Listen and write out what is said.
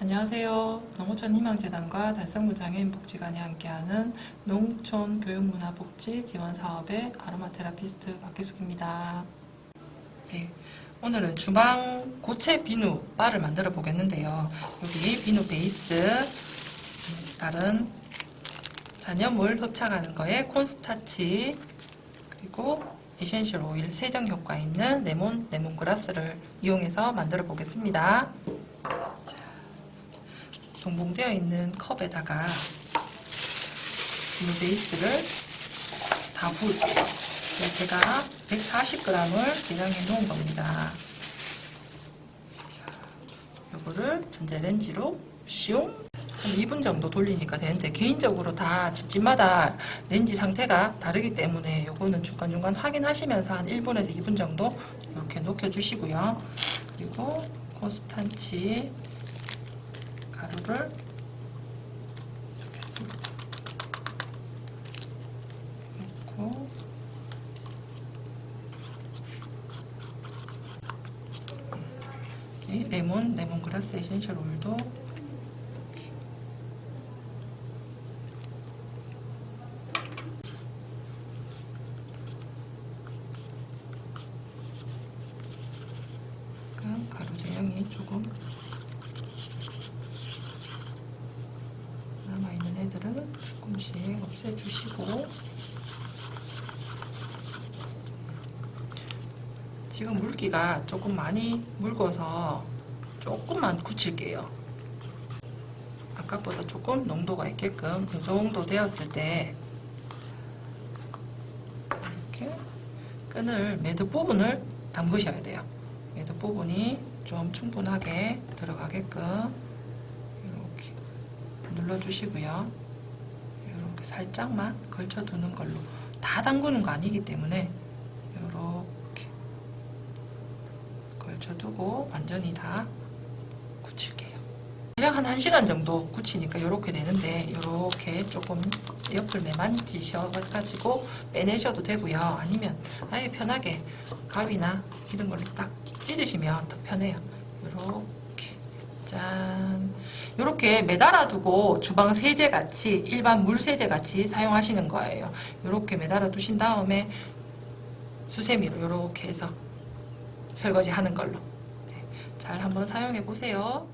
안녕하세요. 농어촌 희망재단과 달성구 장애인 복지관이 함께하는 농촌 교육문화복지 지원 사업의 아로마 테라피스트 박기숙입니다. 네, 오늘은 주방 고체 비누 바를 만들어 보겠는데요. 여기 비누 베이스, 음, 다른 잔여물 흡착하는 거에 콘스타치, 그리고 에센셜 오일 세정 효과 있는 레몬 레몬그라스를 이용해서 만들어 보겠습니다. 동봉되어 있는 컵에다가 비누 베이스를 다 부을게요. 그래서 제가 140g을 계량해 놓은 겁니다. 이거를 전자레인지로 슝! 한 2분 정도 돌리니까 되는데 개인적으로 다 집집마다 렌지 상태가 다르기 때문에 요거는 중간중간 확인하시면서 한 1분에서 2분 정도 이렇게 녹여주시고요. 그리고 콘스탄치 가루를 넣겠습니다. 넣고 이렇게 레몬 레몬그라스 에센셜 오일도 가루 제형이 조금 남아있는 애들을 조금씩 없애주시고. 지금 물기가 조금 많이 묽어서 조금만 굳힐게요. 아까보다 조금 농도가 있게끔 이 정도 되었을 때 이렇게 끈을 매듭 부분을 담그셔야 돼요. 매듭 부분이 좀 충분하게 들어가게끔 이렇게 눌러주시고요. 이렇게 살짝만 걸쳐두는 걸로 다 담그는 거 아니기 때문에 이렇게 걸쳐두고 완전히 다 굳힐게요. 대략 한 1시간 정도 굳히니까 이렇게 되는데 이렇게 조금 옆을 매만지셔가지고 빼내셔도 되고요. 아니면 아예 편하게 가위나 이런 걸로 딱 찢으시면 더 편해요. 이렇게 짠. 이렇게 매달아 두고 주방 세제 같이 일반 물 세제 같이 사용하시는 거예요. 이렇게 매달아 두신 다음에 수세미로 이렇게 해서 설거지 하는 걸로. 네, 잘 한번 사용해 보세요.